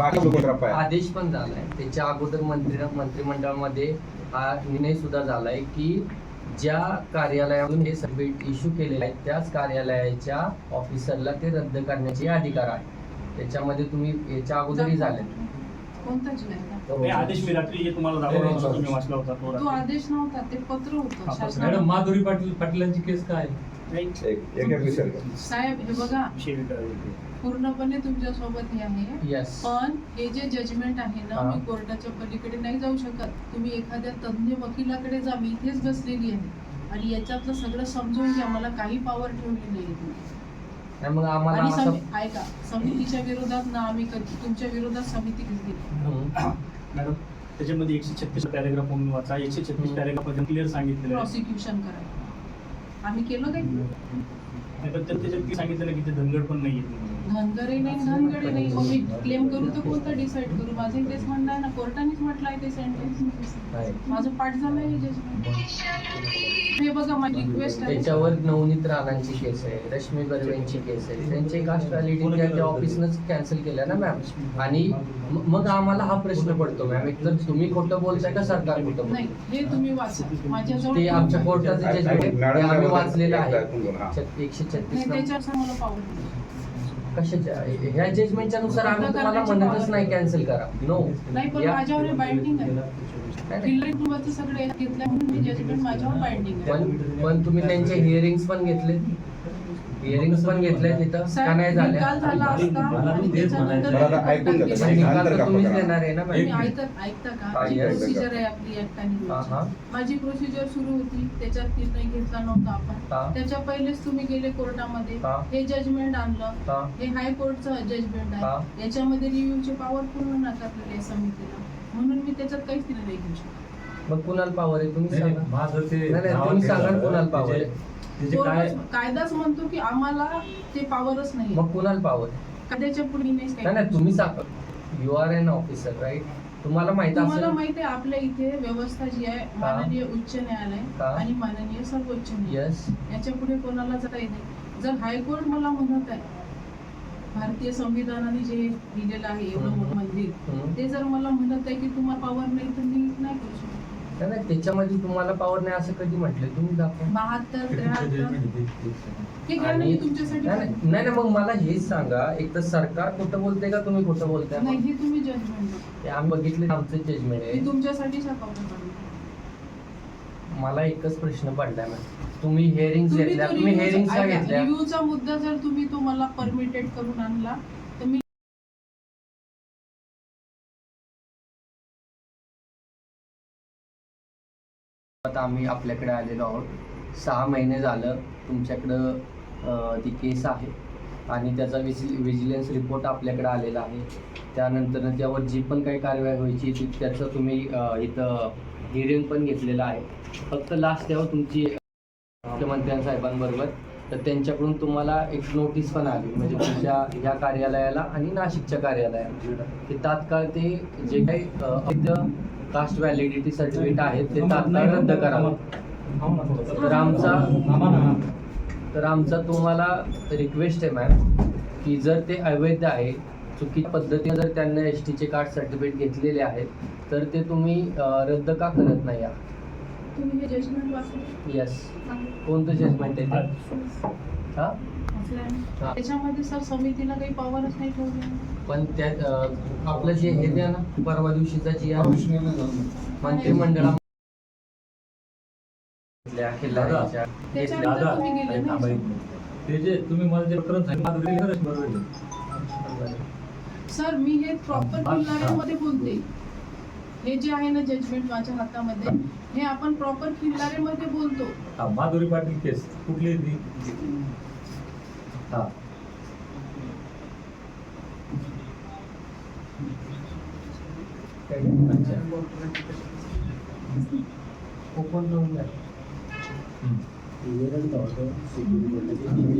बाकी आदेश पण झालाय. त्याच्या अगोदर मंत्री मंत्रिमंडळामध्ये हा निर्णय सुद्धा झालाय की ज्या कार्यालयातून हे सर्टिफिकेट इश्यू केलेले आहे त्याच कार्यालयाच्या ऑफिसरला ते रद्द करण्याचे अधिकार आहे त्याच्यामध्ये तुम्ही याच्या अगोदरही झाले. कोणता जिल्हा नाही, आदेश मी रात्री जे तुम्हाला दाखवला होता तुम्ही वाचला होता तो तो रात्री. आदेश नव्हता ते पत्र हा, होतं. मॅडम माधुरी पाटील पाटलांची केस काय? साहेब हे बघा. पूर्णपणे तुमच्यासोबत हे आहे. यस पण हे जे जजमेंट आहे ना हा. मी कोर्टाच्या पलीकडे नाही जाऊ शकत. तुम्ही एखाद्या तज्ञ वकिलाकडे जा मी इथेच बसलेली आहे. आणि याच्यातलं सगळं समजून घ्या मला काही पॉवर ठेवली नाही तुम्ही. नाही मग आम्हाला आणि असं समी- ऐका समितीच्या विरोधात ना आम्ही कधी तुमच्या विरोधात समिती घेतली हम्म. मॅडम त्याच्यामध्ये एकशे छत्तीस पॅरेग्राफ म्हणून वाचा. एकशे छत्तीस हम्म. पॅरेग्राफमध्ये क्लिअर सांगितलेलं आहे. प्रॉसिक्युशन करा आम्ही केलं काही नाही, पण त्या- त्याच्यात सांगितलेलं की ते धनगड पण नाही धनगरे नाही धनगडे नाही मग मी क्लेम करू तर कोणतं डिसाईड करू? माझं तेच म्हणणं आहे ना कोर्टानेच म्हटलं आहे ते सेंटेन्स. माझं पाठ झालंय हे जजमेंट हे बघा माझी रिक्वेस्ट आहे. त्याच्यावर नवनीत राणांची केस आहे रश्मी बर्वेंची केस आहे. त्यांचे कास्ट व्हॅलिडिटी त्या ऑफिसनंच कॅन्सल केल्या ना मॅम आणि मग आम्हाला हा प्रश्न पडतो मॅम एक तर तुम्ही खोटं बोलताय का सरकार खोटं नाही? हे तुम्ही वाचा. माझ्याजवळ ते आमच्या कोर्टाचं जजमेंट आहे आम्ही काय वाचलेलं? आहे. एकशे छत्तीस त्याच्यावर मला कशाच्या ह्या जजमेंटच्या नुसार आम्ही तुम्हाला म्हणतच नाही कॅन्सल करा. नो नाही पण माझ्यावर बाइंडिंग आहे. सगळे घेतलं म्हणून जजमेंट माझ्यावर बाइंडिंग पण तुम्ही त्यांचे हिअरिंग्स पण घेतले हिअरिंग्स पण घेतले तिथं. का नाही झाल्या? मला ऐकून घ्या. पण निकाल तर तुम्हीच? देणार आहे ना हा, yes. प्रोसिजर आहे आपली हा, हा. माझी प्रोसिजर सुरू होती. त्याच्यात निर्णय घेतला नव्हता हा. आपण त्याच्या पहिलेच तुम्ही गेले कोर्टामध्ये. हा. हे जजमेंट आणलं. हा. हे हायकोर्टचं जजमेंट हा. आहे. याच्यामध्ये रिव्ह्यूचे पॉवर पूर्ण नाकारलेले आहे समितीला. म्हणून मी त्याच्यात काहीच निर्णय घेऊ शकत मग कुणाला पावर आहे? तुम्ही सांगा नाही, माझं ते नाही, नाही, तुम्ही सांगा कुणाला त्याचे- आहे. त्याचे काय कोर्टच- कायदाच म्हणतो की आम्हाला ते पॉवरच नाही. मग कुणाला पावर कायद्याच्या पुढे नाही नाही नाही तुम्ही सांगा you are an officer right तुम्हाला माहीत तुम्हाला असेल माहिती आहे आपल्या इथे व्यवस्था जी आहे माननीय उच्च न्यायालय हा. आणि माननीय सर्वोच्च न्यायालय. यस याच्यापुढे कोणाला जाता येत नाही. जर हायकोर्ट मला म्हणत आहे भारतीय संविधानाने जे दिलेलं आहे एवढं हम्म. मोठं मंदिर हम्म. ते जर मला म्हणत आहे की तुम्हाला पॉवर नाही तर मी नाही करू शकत. नाही नाही? त्याच्यामध्ये तुम्हाला पावर नाही असं कधी म्हटलं तुम्ही दाखवा. बहात्तर त्र्याहत्तर. आहे. आणि तुमच्यासाठी नाही नाही नाही, नाही, मग मला हेच सांगा. एक तर सरकार खोटं बोलते का तुम्ही खोटं बोलताय? नाही? हे तुम्ही जजमेंट ते आम्ही बघितले आमचं जजमेंट मी आहे तुमच्यासाठी मला एकच प्रश्न पडलाय मॅम तुम्ही हिअरिंग्स घेतल्या तुम्ही हिअरिंग्स का घेतल्या. रिव्ह्यूचा मुद्दा जर तुम्ही तो मला परमिटेड करून आणला आता आम्ही आपल्याकडे आलेलो आहोत. सहा महिने झालं तुमच्याकडं ती केस आहे. आणि त्याचा विजि विजिलन्स रिपोर्ट आपल्याकडे आलेला आहे. त्यानंतर त्यावर जी पण काही कारवाई व्हायची ती त्याचं तुम्ही इथं हिअरिंग पण घेतलेलं आहे. फक्त लास्ट त्यावर तुमची मुख्यमंत्री साहेबांबरोबर तर त्यांच्याकडून तुम्हाला एक नोटीस पण आली. म्हणजे तुमच्या ह्या कार्यालयाला आणि नाशिकच्या कार्यालयाला. की तात्काळ ते जे काही कास्ट व्हॅलिडिटी सर्टिफिकेट आहेत ते तात्काळ रद्द करावं. तर आमचा तर आमचा तुम्हाला रिक्वेस्ट आहे मॅम की जर ते अवैध आहे चुकीच्या पद्धतीने जर त्यांना एस टीचे कार्ड सर्टिफिकेट घेतलेले आहेत तर ते तुम्ही रद्द का करत नाही आहात? तुम्ही जजमेंट वाचलं? येस कोणतं जजमेंट आहे हा. त्याच्यामध्ये सर समितीला काही पॉवरच नाही ठेवली. पण त्यात अं, आपलं जे हे द्या ना परवा दिवशीचा जी आहे. मंत्रिमंडळा. ते जे तुम्ही मला जे प्रकरण सांगितलं. सर मी हे प्रॉपर किल्लाऱ्यामध्ये बोलते. हे जे आहे ना जजमेंट माझ्या हातामध्ये हे आपण प्रॉपर किल्लाऱ्यामध्ये बोलतो. हा माधुरी पाटील केस कुठली आहे ती? हा. अच्छा. ओपन. हम्म.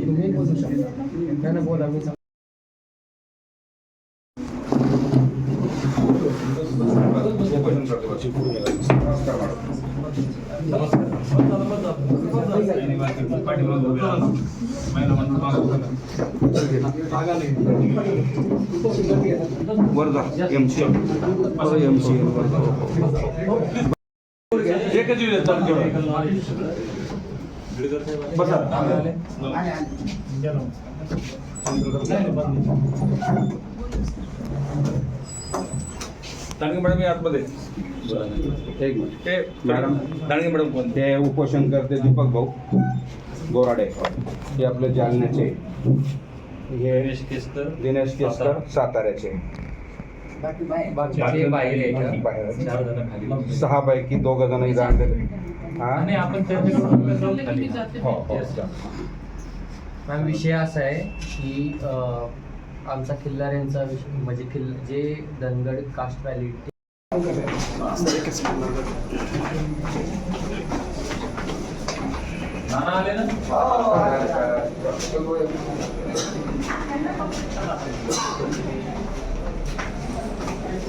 तुम्ही बोलू शकता नाही नाही, बोला मी सांग- Wardha M C M C एकच येऊ देत, बसा. दांडगे मॅडम मी आतमध्ये. एक मिनिट. ते मॅडम. दांडगे मॅडम कोण? ते उपोषण करते दीपक भाऊ गोराडे. हे आपले जालन्याचे. हे दिनेश केसकर साताऱ्याचे. बाहेर सहा पैकी दोघ जण हा? हो हो मॅम विषय असा आहे की आमचा खिल्लाऱ्यांचा विषय म्हणजे खिल्ल जे धनगड कास्ट व्हॅलिडिटी आले ना?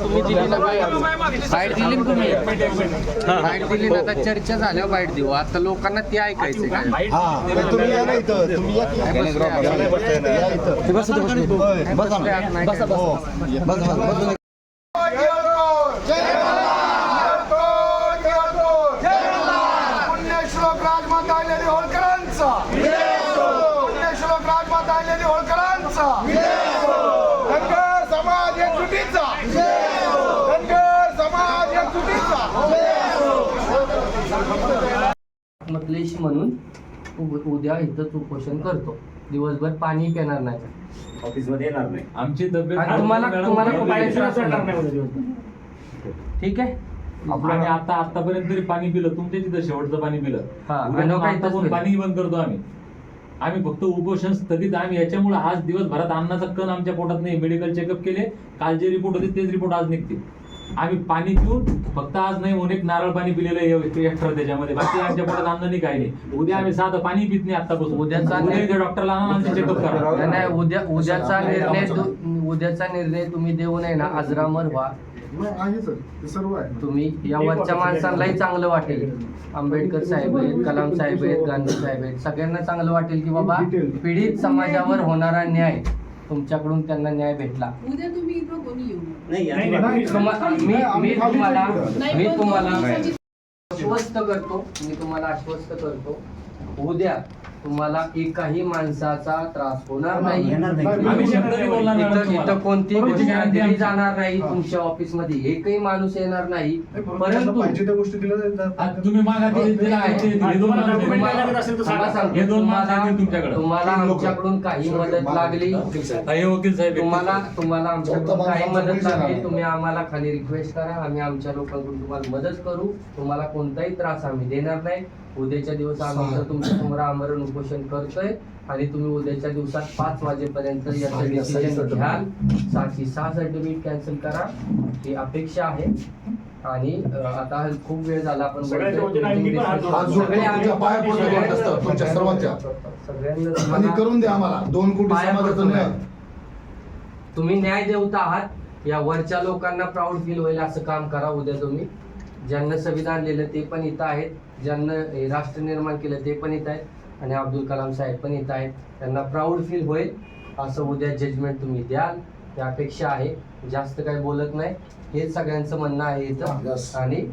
बाईट दिली ना तुम्ही? बाईट दिली ना आता चर्चा झाल्यावर बाईट देऊ. आता लोकांना ते ऐकायचं काय तुम्ही या ना इथं तुम्ही या की. त्याने drop आला. या इथं. होय. बसा ना. बसा हो. बसा, बसा. पुण्यश्लोक राजमाता आलेली होळकरांचा पुण्यश्लोक राजमाता आलेली होळकरांचा धनगर समाज एकजुटीचा धनगर समाज एकजुटीचा मतलेश म्हणून उद्या इथंच उपोषण करतो. दिवसभर पाणी पिणार नाही. आमची तब्येत आणि तुम्हाला तुम्हाला कुठलाही त्रास होणार नाही. नाही. उद्या दिवसभर. ठीक आहे? आणि आता आतापर्यंत तरी पाणी पिलं तुमच्या तिथं शेवटचं पाणी पिलं हा, उद्या आणि मग काही आता तसं पण पिलं. पाणी बंद करतो आम्ही. आम्ही फक्त उपोषण स्थगित आम्ही याच्यामुळे आज दिवसभरात अन्नाचा कण आमच्या पोटात नाही. मेडिकल चेकअप केले. काल जे रिपोर्ट होते तेच रिपोर्ट आज निघतील. आम्ही पाणी पिऊन फक्त आज नाही म्हणून एक नारळ पाणी पिलेलं आहे एक्स्ट्रा त्याच्यामध्ये. बाकी आमच्या पोटात अन्न नाही काही नाही. उद्या आम्ही साधं पाणी पित नाही आतापासून. उद्याचा उद्या डॉक्टरला आणा आमचे चेकअप करा. नाही, नाही उद्या उद्याचा निर्णय तु- उद्याचा निर्णय तुम्ही देऊ नये ना अजरामर व्हा. आहे सर. ते सर्व आहे. तुम्ही या वरच्या माणसांनाही चांगलं वाटेल. आंबेडकर साहेब आहेत कलाम साहेब आहेत गांधी साहेब आहेत सगळ्यांना चांगलं वाटेल की बाबा पीडित समाजावर होणारा न्याय. तुमच्याकडून त्यांना न्याय भेटला. उद्या तुम्ही इथं कोणी येऊ नका. नाही, नाही. तुम्हा- मी मी तुम्हाला नाही, मी पण तुम्हाला दिवसाची आश्वस्त करतो. मी तुम्हाला आश्वस्त करतो. उद्या तुम्हाला एकाही माणसाचा त्रास होणार नाही आम्ही शब्दाने बोलणार नाही इथं तुम्हाला. guarantee दिली आमची. जाणार नाही तुमच्या ऑफिसमध्ये एकही माणूस येणार नाही परंतु पाहिजे त्या गोष्टी दिल्या जातात आज तुम्ही मागा ते- ते- ते- ते- दोन माणसं आहेत. तुम्हाला लागत असेल तर सांगा. तुम्हाला सांगतो, हे दोन माणसं तुम्हाला आहेत तुमच्याकडे. तुम्हाला आमच्याकडून काही मदत लागली हा, वकील साहेब. तुम्हाला तुम्हाला आमच्याकडून काही मदत लागली तुम्ही आम्हाला खाली रिक्वेस्ट करा आम्ही आमच्या लोकांकडून तुम्हाला मदत करू तुम्हाला कोणताही त्रास आम्ही देणार नाही उद्याच्या दिवस आम्ही तुमच्यासमोर आमरण उपोषण करतोय आणि तुम्ही उद्याच्या दिवसात पाच वाजेपर्यंत याचं डिसिजन घ्याल. सहाशे सहा सर्टिफिकेट कॅन्सल करा. ही अपेक्षा आहे. आणि आता खूप वेळ झाला आपण सगळ्यांना- करून द्या आम्हाला. दोन कोटी. तुम्ही न्याय देवता आहात. या वरच्या लोकांना प्राऊड फील होईल असं काम करा उद्या तुम्ही. ज्यांना संविधान लिहिलं ते पण इथं आहेत. ज्यांना राष्ट्र निर्माण केलं ते पण इथं आहेत. आणि अब्दुल कलाम साहेब पण इथं आहेत. त्यांना प्राऊड फील होईल. असं उद्या जजमेंट तुम्ही द्याल. ही अपेक्षा आहे. जास्त काही बोलत नाही. हेच सगळ्यांचं म्हणणं आहे इथं. आणि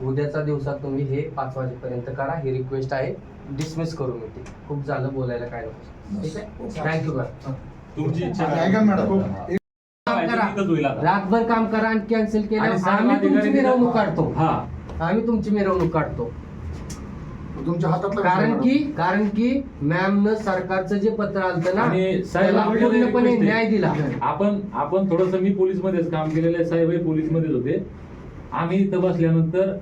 उद्याच्या दिवसात तुम्ही हे पाच वाजेपर्यंत करा. ही रिक्वेस्ट आहे. डिसमिस करू मी ती. खूप झालं बोलायला काय नको ठीक आहे? थँक्यू तुमची इच्छा मॅडम. काम करा. इथंच होईल आता. रातभर काम करा आणि कॅन्सल केलं आम्ही तुमची मिरवणूक काढतो. हा. आम्ही तुमची मिरवणूक काढतो. तुमच्या हातातला कारण की कारण की मॅम न सरकारचं जे पत्र आलतं ना आणि साहेब त्याला आपल्याला एक पूर्णपणे गोष्ट आहे. न्याय दिला आपण आपण थोडस मी पोलीस मध्येच काम केलेलं आहे साहेब पोलीस मध्येच होते आम्ही इथं बसल्यानंतर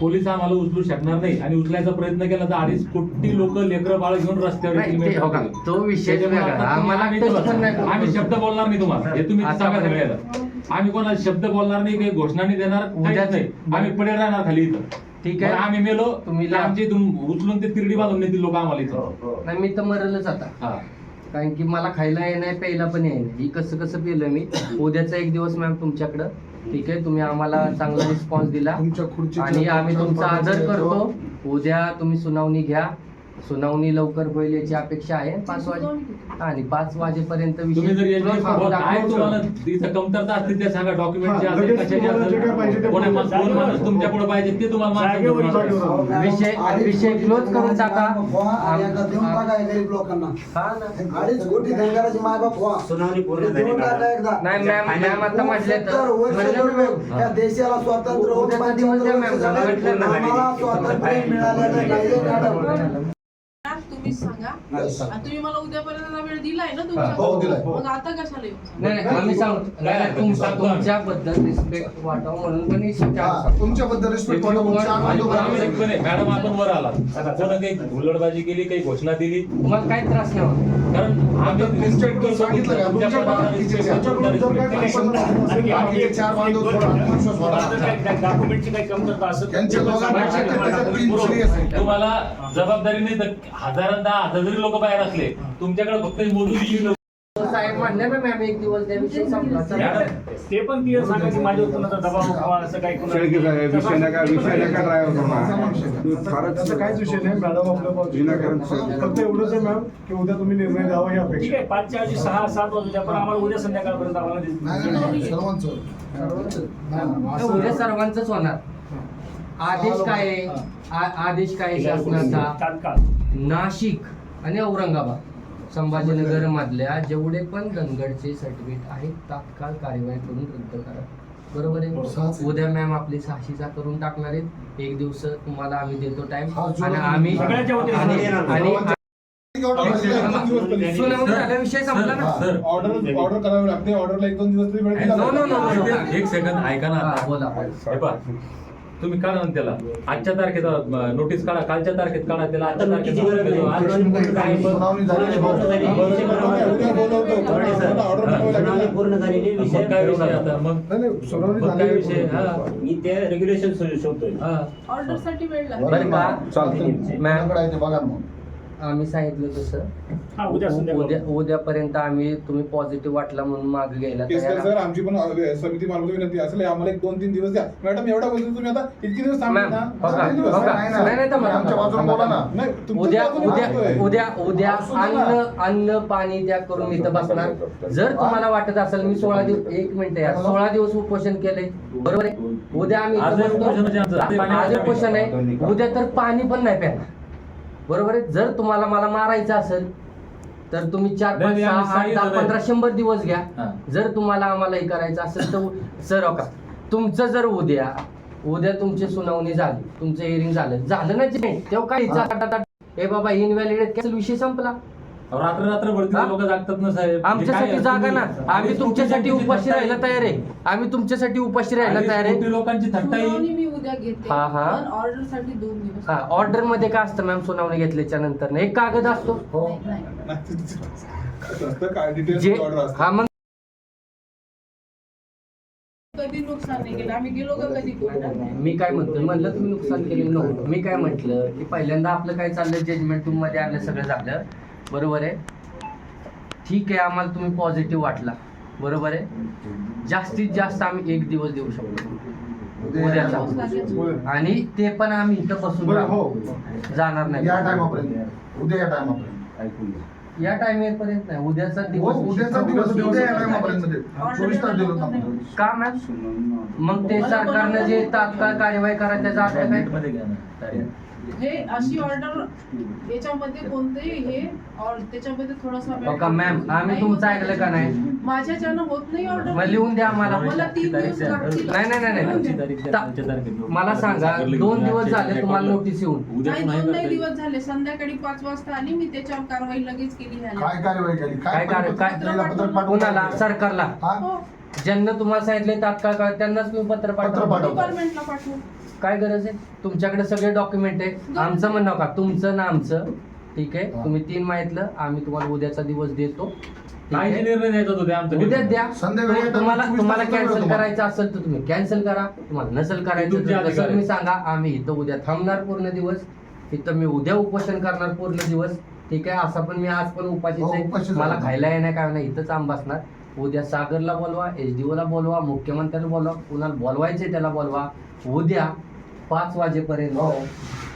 पोलीस आम्हाला उचलू शकणार नाही आणि उचलायचा प्रयत्न केला तर अडीच कोटी लोक लेकरं बाळ घेऊन रस्त्यावर नाही, ते हो का, करतील. तो विषय त्याच्यामुळे वेगळा. आता तुम्ही- आम्हाला आम्ही इथं नाही. आम्ही शब्द बोलणार नाही तुम्हाला हे तुम्ही आता सांगा सगळ्याला आम्ही कोणाला शब्द बोलणार नाही काही घोषणा नाही देणार काहीच उद्याच- नाही आम्ही पडेल राहणार खाली इथं ठीक आहे. आम्ही मेलो. तुम्ही आमची उचलून ते तिरडी बांधून नेतील लोक आम्हाला इथं नाही मी तर मरलच आता. हा. कारण की मला खायला येणार प्यायला पण येणार ही कसं कसं पिलं मी? उद्याचा एक दिवस मॅम तुमच्याकडं. ठीक आहे तुम्ही आम्हाला चांगला रिस्पॉन्स दिला. तुमच्या आणि आम्ही तुमचा आदर करतो. उद्या तुम्ही सुनावणी घ्या. सुनावणी लवकर होईल याची अपेक्षा आहे पाच वाजे आणि पाच वाजेपर्यंत तुम्ही जर विषय यांची close करून काय टाकू. तुम्हाला इथं कमतरता असतील ते सांगा डॉक्युमेंटचे हा, असेल लगेच कशाचे तुम्हाला जे काय पाहिजे असेल ते कोणी बोला. माणूस- कोण माणूस तुमच्यापुढे पाहिजे ते तुम्हाला जागेवर. विषय विषय क्लोज करून टाका एकदा देऊन टाका गरीब लोकांना हा ना. अडीच कोटी धनगराची मायबाप व्हा सुनावणी पूर्ण झाली देऊन टाका एकदा नाही मॅम मॅम आता म्हटले तर सत्तर वर्ष म्हणलं ना झाले. मॅम. या देशाला स्वातंत्र्य होऊन उद्याचा दिवस द्या मॅम. पंच्याहत्तर वर्ष झाले. म्हटलं ना. आम्हाला स्वातंत्र्य मिळालेलं नाहीये मॅडम तुम्हीच सांगा आणि तुम्ही मला उद्यापर्यंत वेळ दिलाय ना हो, दिलाय. तुमचा मग आता कशाला येऊ? नाही नाही आम्ही सांगतो. नाही, नाही, तुमचा तुमच्याबद्दल रिस्पेक्ट वाटावं म्हणून पण ही शिक्षा हा, आहे. तुमच्याबद्दल रिस्पेक्ट वाटतो आणि आनंद प्रामाणिकपणे, मॅडम आपण वर आला. कोणा काही हुल्लडबाजी केली काही घोषणा दिली? तुम्हाला काही त्रास नाही होत. कारण आम्ही सांगितलं का? तुमच्या तुमच्या पदाला बाकीचे respect त्यांच्याकडून जर काय करतो. कंपनी असेल, बाकीचे चार बांधव थोडा आत्मविश्वास वाढवा. डॉक्युमेंटची काही कमतरता असेल त्यांच्या दोघांपेक्षा त्याच्यात तीन सिरियस आहे. तुम्हाला जबाबदारी नाही तर हजारांदा हजार जरी लोक बाहेर असले तुमच्याकडे फक्त साहेब म्हणले ना मॅम एक दिवस त्या विषयी संपला. चला. मॅडम, ते पण माझ्यावर कोणाचा दबाव हवा असं काही शेळके साहेब विषय नका विषय नका ड्रायव्हर त्याचा फारच काहीच विषय नाही मॅडम विनाकारण. फक्त एवढंच आहे मॅम की उद्या तुम्ही निर्णय द्यावा ही ठीक अपेक्षा आहे पाचच्या ऐवजी सहा सात वाजूच्या पण आम्हाला उद्या संध्याकाळपर्यंत आम्हाला उद्या सर्वांचंच होणार. आदेश काय आदेश काय आहे शासनाचा? तात्काळ. नाशिक. आणि औरंगाबाद. संभाजीनगर मधल्या जेवढे पण धनगडचे सर्टिफिकेट आहेत तात्काळ कार्यवाही करून रद्द करा. बरोबर आहे? आहे. उद्या मॅम आपली सहाशीचा करून टाकणार आहेत. एक दिवस तुम्हाला आम्ही देतो टाइम हा, आणि आम्ही आणि विषय संपला ना. ऑर्डर ऑर्डर करावी लागते. ऑर्डरला एक दोन दिवस तरी. एक सेकंद ऐका ना. हा, आता. बोला. हे तुम्ही काढा ना त्याला आजच्या तारखेत नोटीस काढा कालच्या तारखेत काढा त्याला आजच्या तारखेत पूर्ण झालेली विषय काय विषय आता मग काय विषय. हा मी ते रेग्युलेशन शोधतोय हा ऑर्डरसाठी वेळ मॅम बघा मग. आम्ही सांगितलं तसं हा उद्या उद्या संध्याकाळ उद्यापर्यंत आम्ही तुम्ही पॉझिटिव्ह वाटला म्हणून माग घ्यायला तयार सर आमची पण अ, समिती मार्फत विनंती असेल आम्हाला एक दोन तीन दिवस द्या मॅडम एवढा बोलतो तुम्ही आता इतके दिवस थांबले मॅम, ना का? किती दिवस? का? नाही, नाही, नाही, थांबा, आमच्या बाजूने बोला ना नाही, तुमच्या उद्या बाजूने उद्या. उद्या उद्या असू अन्न ना. अन्न पाणी द्या करून इथं बसणार जर तुम्हाला वाटत असेल मी सोळा दिवस एक मिनिट यार सोळा दिवस उपोषण केलंय बरोबर आहे उद्या आम्ही इथं आज बसतो. उपोषणाचे आमचं. आज आज उपोषण आहे उद्या तर पाणी पण नाही प्यायला बरोबर आहे? जर तुम्हाला मला मारायचं असेल तर तुम्ही चार नाही, पाच नाही, सहा आम्ही आठ दहा सांगितलं पंधरा नाही. शंभर दिवस घ्या. हा. जर तुम्हाला आम्हाला हे करायचं असेल तर सर हो का तुमचं जर उद्या उद्या तुमची सुनावणी झाली तुमचं हिअरिंग झालं. झालं ना जे तेव्हा काय हे. बाबा इनव्हॅलिडेट कॅन्सल विषय संपला. रात्र रात्र हा? लोक जागतात ना साहेब. आमच्यासाठी जागा ना. आम्ही तुमच्यासाठी तुमची उपाशी राहायला तयार आहे. आम्ही तुमच्यासाठी उपाशी राहायला तयार आहे. लोकांची थट्टा हा, हा. ऑर्डरसाठी दोन दिवस. हा ऑर्डरमध्ये काय असतं मॅम सुनावणी घेतल्याच्या नंतर? एक कागद असतो. हो. नाही, नाही. असतं काय डिटेल्स जे ऑर्डर असतं हा मग कधी नुकसान नाही केलं. आम्ही गेलो का कधी कोर्टात मी काय म्हणतोय? म्हणलं तुम्ही नुकसान केलं. नको. मी काय म्हटलं की पहिल्यांदा आपलं काय चाललं जजमेंट रूममध्ये आलं सगळं झालं. बरोबर आहे? ठीक आहे आम्हाला तुम्ही पॉझिटिव्ह वाटला. बरोबर आहे? जास्तीत जास्त आम्ही एक दिवस देऊ शकतो. उद्याचा. उद्या. आणि ते पण आम्ही इथं बसून. हो. जाणार नाही. या टायमापर्यंत उद्या या टायमापर्यंत या टायमिंग पर्यंत नाही. उद्याचा हो दिवस उद्याचा दिवस का मॅम मग ते सरकारनं जे तात्काळ कार्यवाही करा त्याचा अर्थ काय? हे अशी ऑर्डर याच्यामध्ये कोणतेही हे और त्याच्यामध्ये थोडासा वेळ हो मॅम आम्ही तुमचं ऐकलं का नाही? माझ्याच्यानं होत नाही ऑर्डर मग लिहून द्या आम्हाला. मला तीन दिवस लागतील. नाही नाही नाही. मला सांगा दोन दिवस झाले तुम्हाला नोटीस येऊन. नाही दोन नाही. दिवस झाले. संध्याकाळी पाच वाजता आली. मी त्याच्यावर कारवाई लगेच केली ह्याला. काय कार्यवाही केली? काय काय- पाठवून कोणाला सरकारला. हा? हो. ज्यांना तुम्हाला सांगितले तात्काळ काळ त्यांनाच तुम्ही पत्र पत्र पाठवा पाठवा. डिपार्टमेंटला पाठवू. काय गरज आहे? तुमच्याकडे सगळे डॉक्युमेंट आहे. आमचं म्हणणं का? तुमचं ना आमचं. ठीक आहे? हा. तुम्ही तीन माहितलं आम्ही तुम्हाला उद्याचा दिवस देतो. ठीक काय आहे? निर्णय द्यायचा तो द्या आमचा उद्या द्या. संध्याकाळी तुम्हाला चोवीस तुम्हाला वेळ कॅन्सल तुम्हाला. करायचं असेल तर तुम्ही कॅन्सल करा. तुम्हाला नसेल करायचं तुमचे तर अधिकार कसं आहेत. तुम्ही सांगा. आम्ही इथं उद्या थांबणार पूर्ण दिवस. इथं मी उद्या उपोषण करणार पूर्ण दिवस. ठीक आहे? असं पण मी आज पण उपाशीच हो, उपाशीच आहे. आहे. मला खायला येणार काय नाही. इथंच आंब असणार. उद्या सागरला बोलवा एच ला बोलवा मुख्यमंत्र्याला बोलवा. कुणाला बोलवायचे त्याला बोलवा. उद्या पाच वाजेपर्यंत हो.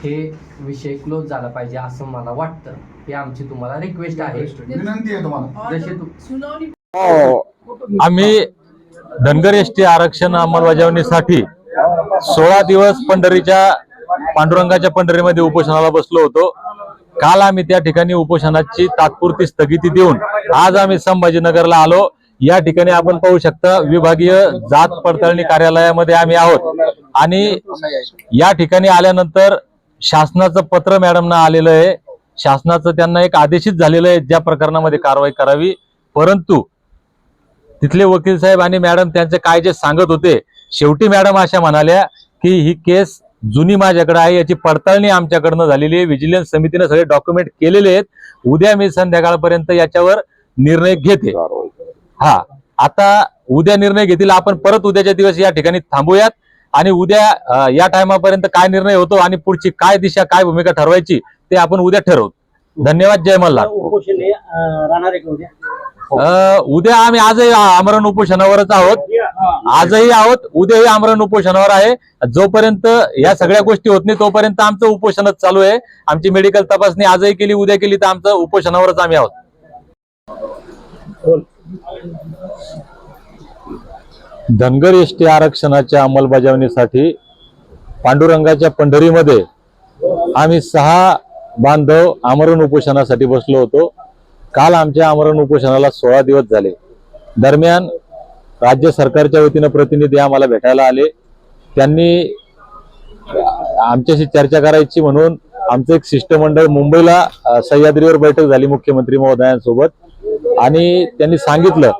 हे विषय क्लोज झाला पाहिजे असं मला वाटतं. ही आमची तुम्हाला रिक्वेस्ट आहे. विनंती आहे तुम्हाला. जसे तू- सुनावणी आम्ही धनगर एस टी आरक्षण अंमलबजावणीसाठी सोळा दिवस पंढरीच्या पांडुरंगाच्या पंढरीमध्ये उपोषणाला बसलो होतो. काल आम्ही त्या ठिकाणी उपोषणाची तात्पुरती स्थगिती देऊन आज आम्ही संभाजीनगरला आलो. या ठिकाणी आपण पाहू शकता विभागीय जात पडताळणी कार्यालयामध्ये आम्ही आहोत. आणि या ठिकाणी आल्यानंतर शासनाचं पत्र मॅडमना आलेलं आहे. शासनाचं त्यांना एक आदेशित झालेलं आहे ज्या प्रकरणामध्ये कारवाई करावी. परंतु तिथले वकील साहेब आणि मॅडम त्यांचे काय जे सांगत होते. शेवटी मॅडम अशा म्हणाल्या की ही केस जुनी माझ्याकडे आहे याची पडताळणी आमच्याकडनं झालेली आहे. विजिलन्स समितीने सगळे डॉक्युमेंट केलेले आहेत. उद्या मी संध्याकाळपर्यंत याच्यावर निर्णय घेते. हा. आता उद्या निर्णय घेतील आपण परत उद्याच्या दिवस या ठिकाणी थांबूयात आणि उद्या या टायमापर्यंत काय निर्णय होतो आणि पुढची काय दिशा काय भूमिका ठरवायची ते आपण उद्या ठरवू. धन्यवाद जय मल्हार. उद्या? आम्ही आजही आमरण उपोषणावरच आहोत. आजही आहोत उद्याही आमरण उपोषणावर आहे. जोपर्यंत या सगळ्या गोष्टी होत नाही तोपर्यंत आमचं उपोषणच चालू आहे. आमची मेडिकल तपासणी आजही केली उद्या केली तर आमचं उपोषणावरच आम्ही आहोत. धनगर एस टी आरक्षणाच्या अंमलबजावणीसाठी पांडुरंगाच्या पंढरीमध्ये आम्ही सहा बांधव आमरण उपोषणासाठी बसलो होतो. काल आमच्या आमरण उपोषणाला सोळा दिवस झाले. दरम्यान राज्य सरकारच्या वतीनं प्रतिनिधी आम्हाला भेटायला आले. त्यांनी आमच्याशी चर्चा करायची म्हणून आमचं एक शिष्टमंडळ मुंबईला सह्याद्रीवर बैठक झाली मुख्यमंत्री महोदयांसोबत. आणि त्यांनी सांगितलं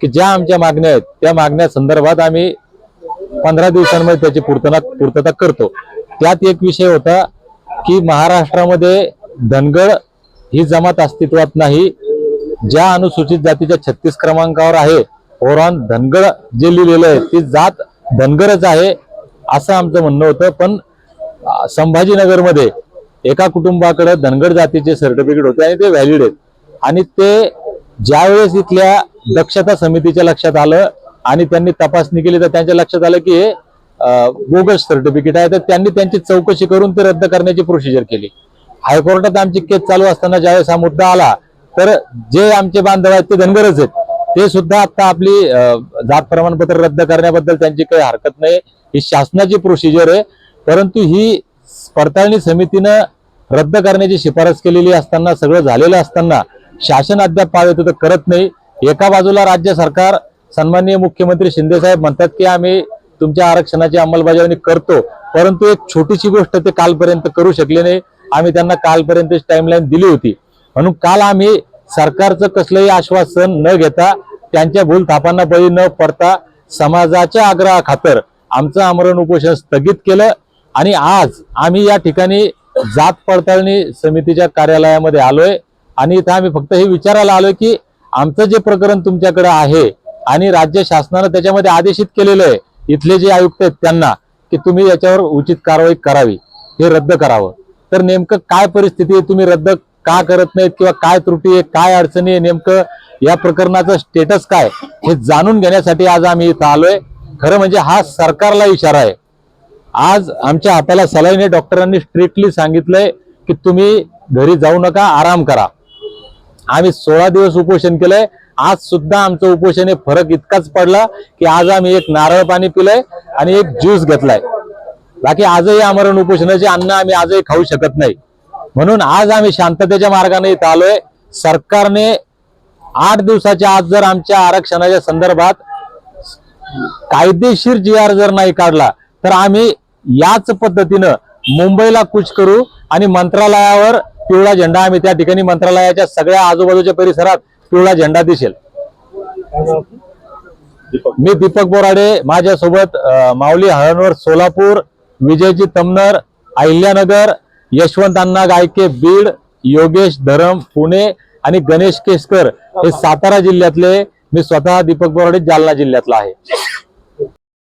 की ज्या आमच्या मागण्या आहेत त्या मागण्या संदर्भात आम्ही पंधरा दिवसांमध्ये त्याची पूर्तना पूर्तता करतो. त्यात एक विषय होता की महाराष्ट्रामध्ये धनगड ही जमात अस्तित्वात नाही. ज्या अनुसूचित जातीच्या छत्तीस क्रमांकावर आहे ओरॉन धनगड जे लिहिलेलं आहे ती जात धनगरच आहे असं आमचं म्हणणं होतं. पण संभाजीनगरमध्ये एका कुटुंबाकडे धनगड जातीचे सर्टिफिकेट होते आणि ते व्हॅलिड आहेत. आणि ते ज्यावेळेस इथल्या दक्षता समितीच्या लक्षात आलं आणि त्यांनी तपासणी केली तर त्यांच्या लक्षात आलं की हे बोगस सर्टिफिकेट आहे. तर त्यांनी त्यांची चौकशी करून ते रद्द करण्याची प्रोसिजर केली. हायकोर्टात आमची केस चालू असताना ज्यावेळेस हा मुद्दा आला तर जे आमचे बांधव आहेत ते धनगरच आहेत. ते सुद्धा आता आपली जात प्रमाणपत्र रद्द करण्याबद्दल त्यांची काही हरकत नाही. ही शासनाची प्रोसिजर आहे. परंतु ही पडताळणी समितीनं रद्द करण्याची शिफारस केलेली असताना सगळं झालेलं असताना शासन अद्याप पाळत तर करत नाही. एका बाजूला राज्य सरकार सन्माननीय मुख्यमंत्री शिंदे साहेब म्हणतात की आम्ही तुमच्या आरक्षणाची अंमलबजावणी करतो परंतु एक छोटीशी गोष्ट ते कालपर्यंत करू शकले नाही. आम्ही त्यांना कालपर्यंत टाईमलाईन दिली होती. म्हणून काल आम्ही सरकारचं कसलंही आश्वासन न घेता त्यांच्या भूल थापांना बळी न पडता समाजाच्या आग्रहाखातर आमचं आमरण उपोषण स्थगित केलं आणि आज आम्ही या ठिकाणी जात पडताळणी समितीच्या कार्यालयामध्ये आलोय. आणि इथं आम्ही फक्त हे विचारायला आलोय की आमचं जे प्रकरण तुमच्याकडे आहे आणि राज्य शासनानं त्याच्यामध्ये आदेशित केलेलं आहे इथले जे आयुक्त आहेत त्यांना की तुम्ही याच्यावर उचित कारवाई करावी हे रद्द करावं. तर नेमकं काय परिस्थिती आहे तुम्ही रद्द का करत नाहीत किंवा काय त्रुटी आहे काय अडचणी आहे नेमकं या प्रकरणाचं स्टेटस काय हे जाणून घेण्यासाठी आज आम्ही इथं आलोय. खरं म्हणजे हा सरकारला इशारा आहे. आज आमच्या हाताला सलाईने डॉक्टरांनी स्ट्रिक्टली सांगितलंय की तुम्ही घरी जाऊ नका आराम करा. आम्ही सोळा दिवस उपोषण केलंय. आज सुद्धा आमचं उपोषण हे फरक इतकाच पडला की आज आम्ही एक नारळ पाणी पिलंय आणि एक ज्यूस घेतलाय. बाकी आजही आमरण उपोषणाचे अन्न आम्ही आजही खाऊ शकत नाही. म्हणून आज आम्ही शांततेच्या मार्गाने इथं आलोय. सरकारने आठ दिवसाच्या आज जर आमच्या आरक्षणाच्या संदर्भात कायदेशीर जी आर जर नाही काढला तर आम्ही याच पद्धतीनं मुंबईला कूच करू आणि मंत्रालयावर पिवळा झेंडा आम्ही त्या ठिकाणी मंत्रालयाच्या सगळ्या आजूबाजूच्या परिसरात पिवळा झेंडा दिसेल. मी दीपक बोराडे माझ्यासोबत माऊली हळणवर सोलापूर विजयजी तमनर अहिल्यानगर यशवंत अण्णा गायके बीड योगेश धरम पुणे आणि गणेश केसकर हे सातारा जिल्ह्यातले मी स्वतः दीपक बोराडे जालना जिल्ह्यातला आहे.